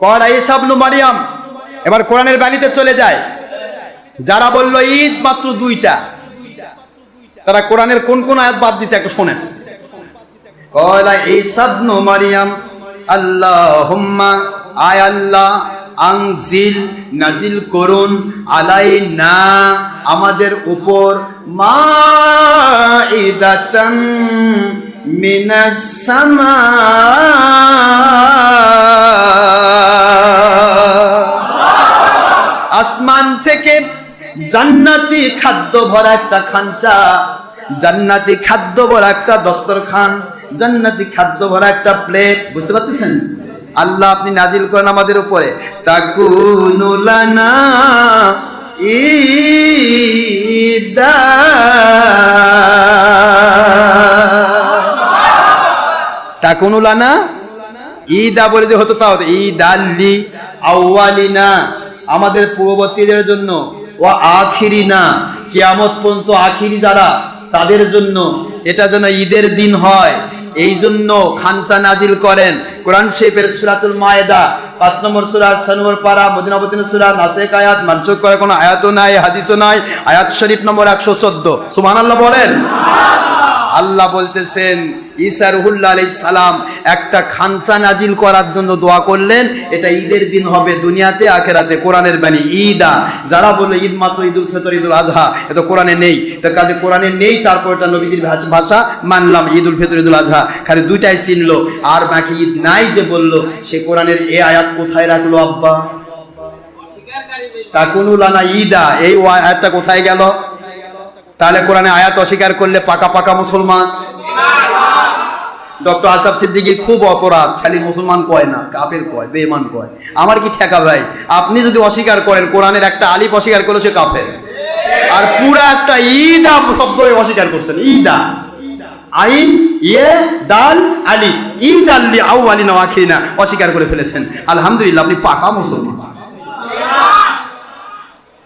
কলা ইসাবনু মারিয়াম। এবার কোরআনের বাণীতে চলে যায়। যারা বলল, ঈদ মাত্র দুইটা। তারা কোরআনের কোন কোন আয়াত বাদ দিছে একটু শোনেন। কলা ইসাবনু মারিয়াম, আল্লাহুম্মা, আয় আল্লাহ, আংজিল, নাজিল করুন আলাইনা, আমাদের উপর মাইদাতান মিনাস সামা আসমান থেকে জান্নাতি খাদ্য ভরা একটা খাঞ্চা জান্নাতি খাদ্য ভরা একটা দস্তরখান, জান্নাতি খাদ্য ভরা একটা প্লেট, বুঝতে পারতেছেন? আল্লাহ আপনি নাজিল করেন আমাদের উপরে। তাকুনুলানা ঈদা। তাকুনুলানা ঈদা বলে যে হতো তাও ঈদ আল্লি আউয়ালিনা আমাদের পূর্ববর্তীদের জন্য। ও আখিরি না কিয়ামত পর্যন্ত আখিরি যারা, তাদের জন্য এটা যেন ঈদের দিন হয়। এই জন্য খানচা নাজিল করেন। কোরআন শরীফের সুরাতুল মায়েদা, পাঁচ নম্বর সূরা ছয় নম্বর পারা মদিনাবতিন সূরা, নাসেক আয়াত মানসুক করে কোনো আয়াতও নাই, হাদিসও নাই। আয়াত শরীফ নম্বর একশো চোদ্দ। সুবহানাল্লাহ বলেন? আল্লাহ বলতেছেন, ঈসা রুহুল্লাহ আলাইহিস সালাম একটা খানসা নাজিল করার জন্য দোয়া করলেন, এটা ঈদের দিন হবে দুনিয়াতে, আখেরাতে। কোরআনের বাণী, ঈদা যারা বলে ঈদ মাত্র ঈদুল ফিতর ঈদুল আজহা এটা কোরআনে নেই। তো কাজে কোরআনে নেই, তারপর এটা নবীজির ভাষা মানলাম ঈদুল ফিতর ঈদুল আজহা খালি দুইটাই চিনলো, আর বাকি ঈদ নাই যে বলল, সে কোরআনের এ আয়াত কোথায় রাখল, আব্বা? তাকুনুলানা ঈদা এই আয়াতটা কোথায় গেল? তাহলে কোরআনে আয়াত অস্বীকার করলে পাকা পাকা মুসলমান? ডক্টর আশরাফ সিদ্দিকীর খুব অপরাধ, খালি মুসলমান কয় না কাপের কয় বেমান কয়। আমার কি ঠেকা ভাই? আপনি যদি অস্বীকার করেন, কোরআনের একটা আলিফ অস্বীকার করলে সে কাফের। আর পুরা একটা ঈদা শব্দ অস্বীকার করছেন, ঈদা আইন ইয়ে দাল, আলি। ঈদ আল্লি আউ আলী না আখিরিনা, অস্বীকার করে ফেলেছেন। আলহামদুলিল্লাহ, আপনি পাকা মুসলমান।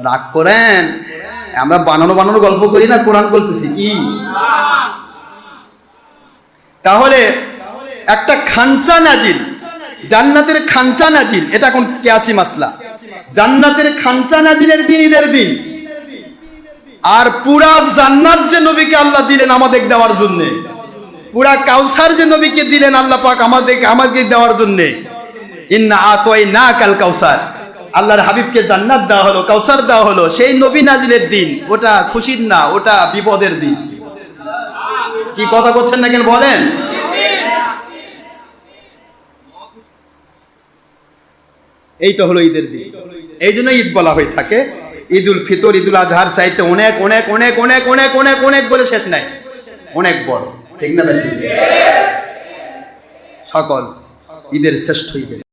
রাগ করেন। আমরা বানানো বানানো গল্প করি না, কোরআন বলতেছি, কি? তাহলে একটা খানচা নাজিল, জান্নাতের খানচা নাজিল, এটা এখন কেয়াসি মাসলা। জান্নাতের খানচা নাজিলের দিন, ঈদের দিন। আর পুরা জান্নাত যে নবীকে আল্লাহ দিলেন আমাদের দেওয়ার জন্য, পুরা কাউসার যে নবীকে দিলেন আল্লাহ পাক আমাদের আমাদের দেওয়ার জন্য। ইন্না আতোয়াই না কাল কাউসার। আল্লাহর হাবিবকে জান্নাত দেওয়া হলো, কাউসার দেওয়া হলো, সেই নবী নাজিলের দিন, ওটা খুশির না, ওটা বিপদের দিন। কি কথা করছেন না কেন বলেন? এইটা হলো ঈদের দিন। এই জন্য ঈদ বলা হয়ে থাকে। ঈদুল ফিতর, ঈদুল আজহার চাইতে অনেক অনেক অনেক অনেক অনেক অনেক অনেক বলে শেষ নাই। অনেক বড়, ঠিক না সকল, ঈদের শ্রেষ্ঠ ঈদের।